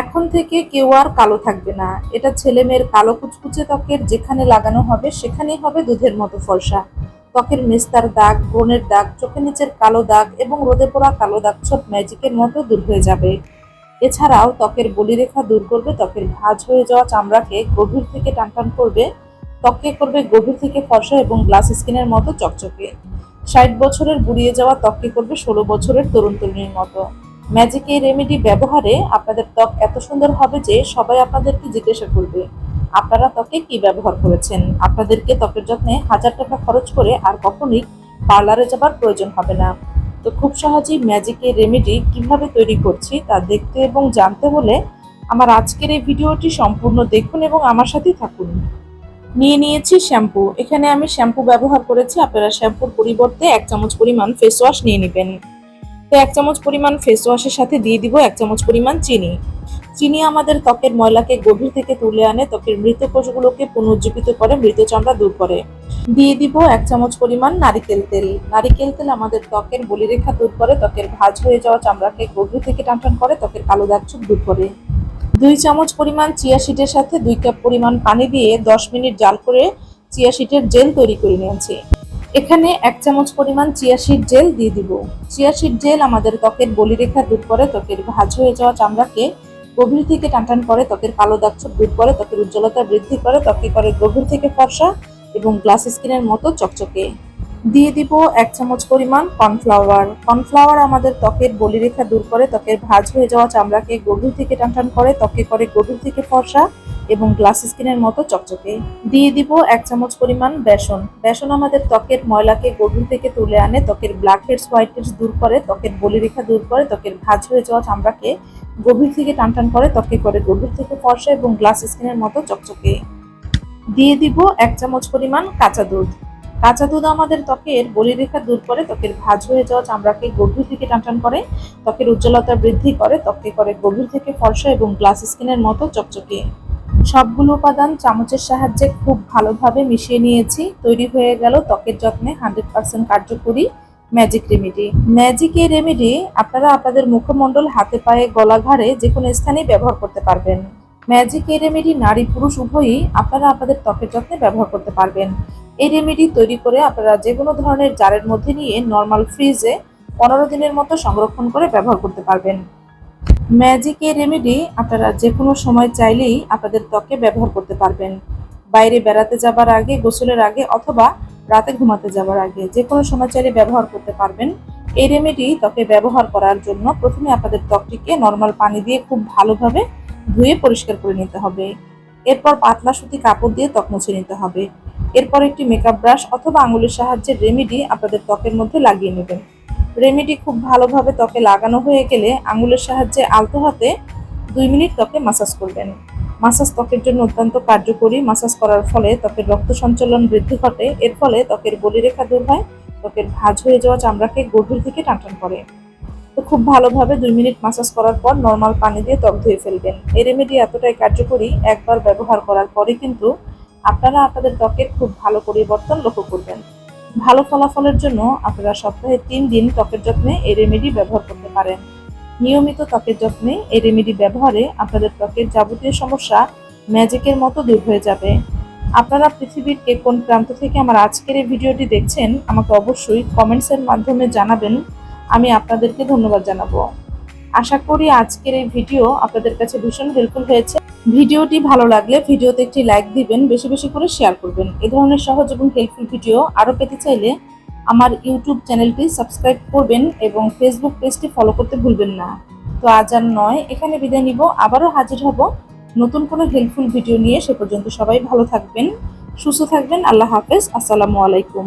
এখন থেকে কেউ আর কালো থাকবে না। এটা ছেলে মেয়ের কালো কুচকুচে ত্বকের যেখানে লাগানো হবে, সেখানেই হবে দুধের মতো ফর্সা। ত্বকের মেস্তার দাগ, ব্রণের দাগ, চোখের নিচের কালো দাগ এবং রোদে পোড়া কালো দাগ সব ম্যাজিকের মতো দূর হয়ে যাবে। এছাড়াও ত্বকের বলিরেখা দূর করবে, ত্বকের ভাঁজ হয়ে যাওয়া চামড়াকে গভীর থেকে টানটান করবে, ত্বককে করবে গভীর থেকে ফর্সা এবং গ্লাস স্কিনের মতো চকচকে। ষাট বছরের বুড়িয়ে যাওয়া ত্বককে করবে ষোলো বছরের তরুণ তরুণীর মতো। ম্যাজিক এই রেমেডি ব্যবহারে আপনাদের ত্বক এত সুন্দর হবে যে সবাই আপনাদেরকে জিজ্ঞাসা করবে, আপনারা ত্বকে কি ব্যবহার করেছেন? আপনাদেরকে ত্বকের যত্নে হাজার টাকা খরচ করে আর কখনোই পার্লারে যাবার প্রয়োজন হবে না। তো খুব সহজেই ম্যাজিক এই রেমেডি কীভাবে তৈরি করছি তা দেখতে এবং জানতে হলে আমার আজকের এই ভিডিওটি সম্পূর্ণ দেখুন এবং আমার সাথেই থাকুন। নিয়ে নিয়েছি শ্যাম্পু। এখানে আমি শ্যাম্পু ব্যবহার করেছি। আপনারা শ্যাম্পুর পরিবর্তে এক চামচ পরিমাণ ফেস ওয়াশ নিয়ে নেবেন। এক চামচ পরিমাণ ফেস ওয়াশের সাথে দিয়ে দিব এক চামচ পরিমাণ চিনি। চিনি আমাদের ত্বকের ময়লাকে গভীর থেকে তুলে আনে, ত্বকের মৃত কোষগুলোকে পুনরুজ্জীবিত করে, মৃত চামড়া দূর করে। দিয়ে দিব এক চামচ পরিমাণ নারিকেল তেল। নারিকেল তেল আমাদের ত্বকের বলিরেখা দূর করে, ত্বকের ভাঁজ হয়ে যাওয়া চামড়াকে গভীর থেকে টানটান করে, ত্বকের কালো দাগ চুপ দূর করে। দুই চামচ পরিমাণ চিয়া সিটের সাথে দুই কাপ পরিমাণ পানি দিয়ে দশ মিনিট জাল করে চিয়া সিটের জেল তৈরি করে নিয়েছি। এখানে এক চামচ পরিমাণ চিয়া সিড জেল দিয়ে দিব। চিয়া সিড জেল আমাদের ত্বকের বলিরেখা দূর করে, ত্বকের ভাজ হয়ে যাওয়া চামড়াকে গভীর থেকে টানটান করে, ত্বকের কালো দাগ ছোপ দূর করে, ত্বকের উজ্জ্বলতা বৃদ্ধি করে, ত্বকে করে গভীর থেকে ফর্সা এবং গ্লাস স্কিনের মতো চকচকে। দিয়ে দিব এক চামচ পরিমাণ কর্নফ্লাওয়ার। কর্নফ্লাওয়ার আমাদের ত্বকের বলিরেখা দূর করে, ত্বকের ভাঁজ হয়ে যাওয়া চামড়াকে গভীর থেকে টানটান করে ত্বকে করে গভীর থেকে ফর্সা এবং গ্লাস স্কিনের মতো চকচকে। দিয়ে দিব এক চামচ পরিমাণ বেসন। বেসন আমাদের ত্বকের ময়লাকে গভীর থেকে তুলে আনে, ত্বকের ব্ল্যাক হেডস, হোয়াইট হেডস দূর করে, ত্বকের বলিরেখা দূর করে, ত্বকের ভাঁজ হয়ে যাওয়া চামড়াকে গভীর থেকে টানটান করে ত্বকে করে গভীর থেকে ফর্সা এবং গ্লাস স্কিনের মতো চকচকে। দিয়ে দিব এক চামচ পরিমাণ কাঁচা দুধ। কাঁচা দুধ আমাদের ত্বকের বলিরেখা দূর করে, ত্বকের ভাঁজ হয়ে যাওয়া চামড়াকে গভীর থেকে টানটান করে, ত্বকের উজ্জ্বলতা বৃদ্ধি করে ত্বকে করে গভীর থেকে ফর্সা এবং গ্লাস স্কিনের মতো চকচকে। সবগুলো উপাদান চামচের সাহায্যে খুব ভালোভাবে মিশিয়ে নিয়েছি। তৈরি হয়ে গেল ত্বকের যত্নে হান্ড্রেড পার্সেন্ট কার্যকরী ম্যাজিক রেমেডি। ম্যাজিক এই রেমেডি আপনারা আপনাদের মুখমণ্ডল, হাতে পায়ে, গলা ঘাড়ে যে কোনো স্থানেই ব্যবহার করতে পারবেন। ম্যাজিক এই রেমেডি নারী পুরুষ উভয়ই আপনারা আপনাদের ত্বকের যত্নে ব্যবহার করতে পারবেন। এই রেমেডি তৈরি করে আপনারা যে কোনো ধরনের জারের মধ্যে নিয়ে নর্মাল ফ্রিজে পনেরো দিনের মতো সংরক্ষণ করে ব্যবহার করতে পারবেন। ম্যাজিক এই রেমেডি আপনারা যে কোনো সময় চাইলেই আপনাদের ত্বকে ব্যবহার করতে পারবেন। বাইরে বেড়াতে যাবার আগে, গোসলের আগে অথবা রাতে ঘুমাতে যাবার আগে যে কোনো সময় চাইলে ব্যবহার করতে পারবেন। এই রেমেডি ত্বকে ব্যবহার করার জন্য প্রথমে আপনাদের ত্বকটিকে নর্মাল পানি দিয়ে খুব ভালোভাবে ধুয়ে পরিষ্কার করে নিতে হবে। এরপর পাতলা সুতি কাপড় দিয়ে ত্বক মুছে নিতে হবে। এরপর একটি মেকআপ ব্রাশ অথবা আঙুলের সাহায্যে রেমেডি আপনাদের ত্বকের মধ্যে লাগিয়ে নেবেন। রেমেডি খুব ভালোভাবে ত্বকে লাগানো হয়ে গেলে আঙুলের সাহায্যে আলতো হাতে দুই মিনিট ত্বকে মাসাজ করবেন। মাসাজ ত্বকের জন্য অত্যন্ত কার্যকরী। মাসাজ করার ফলে ত্বকের রক্ত সঞ্চালন বৃদ্ধি ঘটে। এর ফলে ত্বকের বলিরেখা দূর হয়, ত্বকের ভাঁজ হয়ে যাওয়া চামড়াকে গভীর থেকে টানটান করে। তো খুব ভালোভাবে দুই মিনিট মাসাজ করার পর নর্মাল পানি দিয়ে ত্বক ধুয়ে ফেলবেন। এই রেমেডি এতটাই কার্যকরী, একবার ব্যবহার করার পরে কিন্তু আপনারা আপনাদের ত্বকের খুব ভালো পরিবর্তন লক্ষ্য করবেন। ভালো ফলাফলের জন্য আপনারা সপ্তাহে তিন দিন ত্বকের যত্নে এই রেমেডি ব্যবহার করতে পারেন। নিয়মিত ত্বকের যত্নে এই রেমেডি ব্যবহারে আপনাদের ত্বকের যাবতীয় সমস্যা ম্যাজিকের মতো দূর হয়ে যাবে। আপনারা পৃথিবীর কে কোন প্রান্ত থেকে আমার আজকের এই ভিডিওটি দেখছেন, আমাকে অবশ্যই কমেন্টসের মাধ্যমে জানাবেন। আমি আপনাদেরকে ধন্যবাদ জানাব। আশা করি আজকের এই ভিডিও আপনাদের কাছে ভীষণ হেল্পফুল হয়েছে। ভিডিওটি ভালো লাগলে ভিডিওতে একটি লাইক দিবেন, বেশি বেশি করে শেয়ার করবেন। এ ধরনের সহজ এবং হেল্পফুল ভিডিও আরও পেতে চাইলে আমার ইউটিউব চ্যানেলটি সাবস্ক্রাইব করবেন এবং ফেসবুক পেজটি ফলো করতে ভুলবেন না। তো আজ আর নয়, এখানে বিদায় নিব। আবারও হাজির হব নতুন কোনো হেল্পফুল ভিডিও নিয়ে। সে পর্যন্ত সবাই ভালো থাকবেন, সুস্থ থাকবেন। আল্লাহ হাফেজ। আসসালামু আলাইকুম।